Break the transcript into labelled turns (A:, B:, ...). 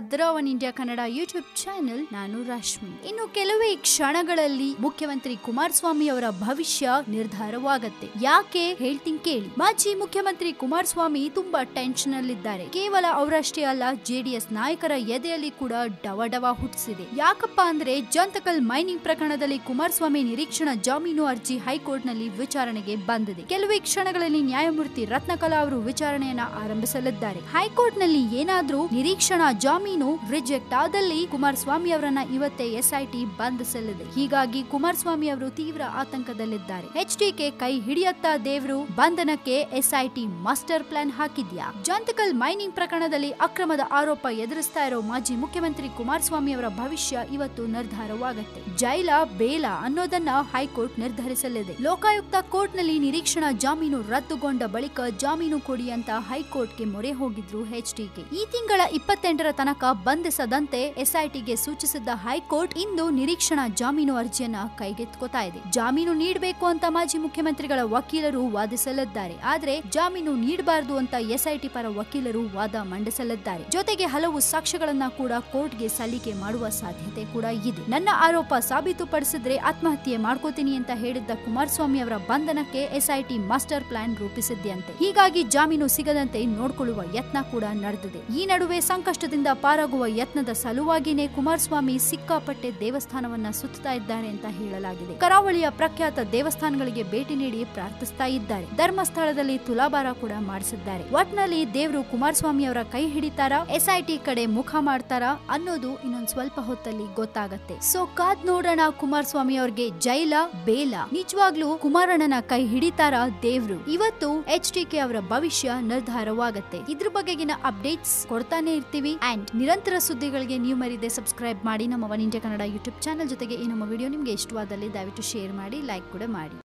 A: One India Kannada YouTube channel ನಾನು ರಶ್ಮಿ ಇನ್ನು ಕೆಲವೇ ಕ್ಷಣಗಳಲ್ಲಿ ಮುಖ್ಯಮಂತ್ರಿ ಕುಮಾರಸ್ವಾಮಿ ಅವರ ಭವಿಷ್ಯ ನಿರ್ಧಾರವಾಗತ್ತೆ. ಯಾಕೆ? ಹೇಳ್ತೀನಿ ಕೇಳಿ. ಮಾಜಿ ಮುಖ್ಯಮಂತ್ರಿ ಕುಮಾರಸ್ವಾಮಿ ತುಂಬಾ ಟೆನ್ಷನ್ ಅಲ್ಲಿದ್ದಾರೆ. ಕೇವಲ ಅವರಷ್ಟೇ ಅಲ್ಲ, ಜೆಡಿಎಸ್ ನಾಯಕರ ಎದೆಯಲ್ಲಿ ಕೂಡ ಡವಡವ ಹುಟ್ಟಿಸಿದೆ. ಯಾಕಪ್ಪ ಅಂದ್ರೆ ಜಂತಕಲ್ ಮೈನಿಂಗ್ ಪ್ರಕರಣದಲ್ಲಿ ಕುಮಾರಸ್ವಾಮಿ ನಿರೀಕ್ಷಣಾ ಜಾಮೀನು ಅರ್ಜಿ ಹೈಕೋರ್ಟ್ನಲ್ಲಿ ವಿಚಾರಣೆಗೆ ಬಂದಿದೆ. ಕೆಲವೇ ಕ್ಷಣಗಳಲ್ಲಿ ನ್ಯಾಯಮೂರ್ತಿ ರತ್ನಕಲಾ ಅವರು ವಿಚಾರಣೆಯನ್ನ ಆರಂಭಿಸಲಿದ್ದಾರೆ. ಹೈಕೋರ್ಟ್ನಲ್ಲಿ ಏನಾದ್ರೂ ನಿರೀಕ್ಷಣಾ ಜಾಮೀನು ರಿಜೆಕ್ಟ್ ಆದಲ್ಲಿ ಕುಮಾರಸ್ವಾಮಿ ಅವರನ್ನ ಇವತ್ತೇ ಎಸ್ಐಟಿ ಬಂಧಿಸಲಿದೆ ಹೀಗಾಗಿ ಕುಮಾರಸ್ವಾಮಿ ಅವರು ತೀವ್ರ ಆತಂಕದಲ್ಲಿದ್ದಾರೆ. ಎಚ್ಡಿಕೆ ಕೈ ಹಿಡಿಯತ್ತಾ ದೇವರು, ಬಂಧನಕ್ಕೆ ಎಸ್ಐಟಿ ಮಾಸ್ಟರ್ ಪ್ಲಾನ್ ಹಾಕಿದ್ಯಾ? ಜಾಂತಕಲ್ ಮೈನಿಂಗ್ ಪ್ರಕರಣದಲ್ಲಿ ಅಕ್ರಮದ ಆರೋಪ ಎದುರಿಸ್ತಾ ಇರೋ ಮಾಜಿ ಮುಖ್ಯಮಂತ್ರಿ ಕುಮಾರಸ್ವಾಮಿ ಅವರ ಭವಿಷ್ಯ ಇವತ್ತು ನಿರ್ಧಾರವಾಗುತ್ತೆ. ಜೈಲ, ಬೇಲ ಅನ್ನೋದನ್ನ ಹೈಕೋರ್ಟ್ ನಿರ್ಧರಿಸಲಿದೆ. ಲೋಕಾಯುಕ್ತ ಕೋರ್ಟ್ನಲ್ಲಿ ನಿರೀಕ್ಷಣಾ ಜಾಮೀನು ರದ್ದುಗೊಂಡ ಬಳಿಕ ಜಾಮೀನು ಕೊಡಿ ಅಂತ ಹೈಕೋರ್ಟ್ಗೆ ಮೊರೆ ಹೋಗಿದ್ರು ಎಚ್ಡಿಕೆ. ಈ ತಿಂಗಳ ಇಪ್ಪತ್ತೆಂಟರ ತನಕ ಬಂಧಿಸದಂತೆ ಎಸ್ಐಟಿಗೆ ಸೂಚಿಸಿದ್ದ ಹೈಕೋರ್ಟ್ ಇಂದು ನಿರೀಕ್ಷಣಾ ಜಾಮೀನು ಅರ್ಜಿಯನ್ನ ಕೈಗೆತ್ಕೋತಾ ಇದೆ. ಜಾಮೀನು ನೀಡಬೇಕು ಅಂತ ಮಾಜಿ ಮುಖ್ಯಮಂತ್ರಿಗಳ ವಕೀಲರು ವಾದಿಸಲಿದ್ದಾರೆ. ಆದರೆ ಜಾಮೀನು ನೀಡಬಾರದು ಅಂತ ಎಸ್ಐಟಿ ಪರ ವಕೀಲರು ವಾದ ಮಂಡಿಸಲಿದ್ದಾರೆ. ಜೊತೆಗೆ ಹಲವು ಸಾಕ್ಷ್ಯಗಳನ್ನ ಕೂಡ ಕೋರ್ಟ್ಗೆ ಸಲ್ಲಿಕೆ ಮಾಡುವ ಸಾಧ್ಯತೆ ಕೂಡ ಇದೆ. ನನ್ನ ಆರೋಪ ಸಾಬೀತುಪಡಿಸಿದ್ರೆ ಆತ್ಮಹತ್ಯೆ ಮಾಡ್ಕೋತೀನಿ ಅಂತ ಹೇಳಿದ್ದ ಕುಮಾರಸ್ವಾಮಿ ಅವರ ಬಂಧನಕ್ಕೆ ಎಸ್ಐಟಿ ಮಾಸ್ಟರ್ ಪ್ಲಾನ್ ರೂಪಿಸಿದ್ಯಂತೆ. ಹೀಗಾಗಿ ಜಾಮೀನು ಸಿಗದಂತೆ ನೋಡಿಕೊಳ್ಳುವ ಯತ್ನ ಕೂಡ ನಡೆದಿದೆ. ಈ ನಡುವೆ ಸಂಕಷ್ಟದಿಂದ ಪಾರಾಗುವ ಯತ್ನದ ಸಲುವಾಗಿನೇ ಕುಮಾರಸ್ವಾಮಿ ಸಿಕ್ಕಾಪಟ್ಟೆ ದೇವಸ್ಥಾನವನ್ನ ಸುತ್ತಾ ಇದ್ದಾರೆ ಅಂತ ಹೇಳಲಾಗಿದೆ. ಕರಾವಳಿಯ ಪ್ರಖ್ಯಾತ ದೇವಸ್ಥಾನಗಳಿಗೆ ಭೇಟಿ ನೀಡಿ ಪ್ರಾರ್ಥಿಸ್ತಾ ಇದ್ದಾರೆ. ಧರ್ಮಸ್ಥಳದಲ್ಲಿ ತುಲಾಭಾರ ಕೂಡ ಮಾಡಿಸಿದ್ದಾರೆ. ಒಟ್ನಲ್ಲಿ ದೇವರು ಕುಮಾರಸ್ವಾಮಿ ಅವರ ಕೈ ಹಿಡಿತಾರ? ಎಸ್ಐಟಿ ಕಡೆ ಮುಖ ಮಾಡ್ತಾರ? ಅನ್ನೋದು ಇನ್ನೊಂದು ಸ್ವಲ್ಪ ಹೊತ್ತಲ್ಲಿ ಗೊತ್ತಾಗತ್ತೆ. ಸೊ, ಕಾದ್ ನೋಡೋಣ ಕುಮಾರಸ್ವಾಮಿ ಅವ್ರಿಗೆ ಜೈಲ, ಬೇಲ? ನಿಜವಾಗ್ಲೂ ಕುಮಾರಣ್ಣನ ಕೈ ಹಿಡಿತಾರ ದೇವ್ರು? ಇವತ್ತು ಎಚ್ ಡಿ ಕೆ ಅವರ ಭವಿಷ್ಯ ನಿರ್ಧಾರವಾಗತ್ತೆ. ಇದ್ರ ಬಗೆಗಿನ ಅಪ್ಡೇಟ್ಸ್ ಕೊಡ್ತಾನೆ ಇರ್ತೀವಿ. ನಿರಂತರ ಸುದ್ದಿಗಳಿಗೆ ನೀವು ಮರಿದೆ ಸಬ್ಸ್ಕ್ರೈಬ್ ಮಾಡಿ ನಮ್ಮ one India Kannada YouTube channel ಜೊತೆಗೆ ಈ ನಮ್ಮ ವಿಡಿಯೋ ನಿಮಗೆ ಇಷ್ಟವಾದಲ್ಲಿ ದಯವಿಟ್ಟು ಶೇರ್ ಮಾಡಿ, ಲೈಕ್ ಕೂಡ ಮಾಡಿ.